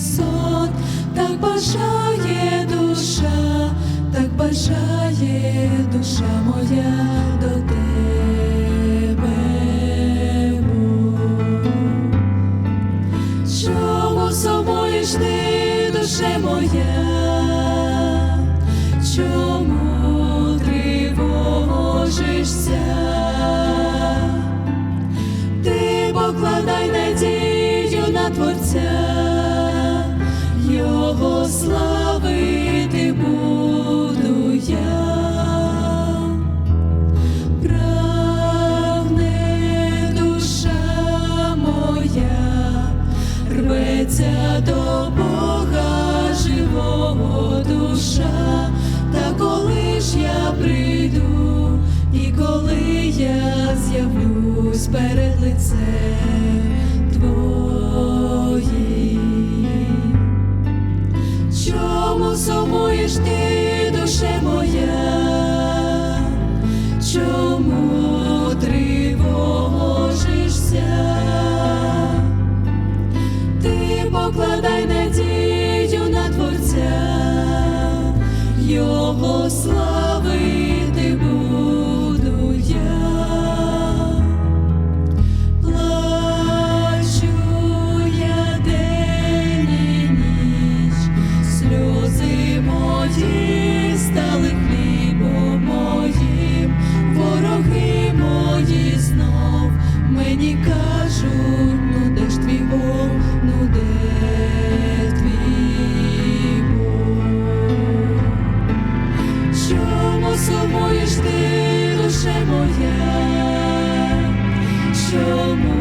висот, так бажає душа, так бажає душа моя до тебе. Чому сумуєш ти, душе моя? Чому? Славити буду душа моя, рветься до Бога живого душа, та коли ж я прийду, і коли я з'явлюсь перед лицем сумуєш ти, душе моя? Чому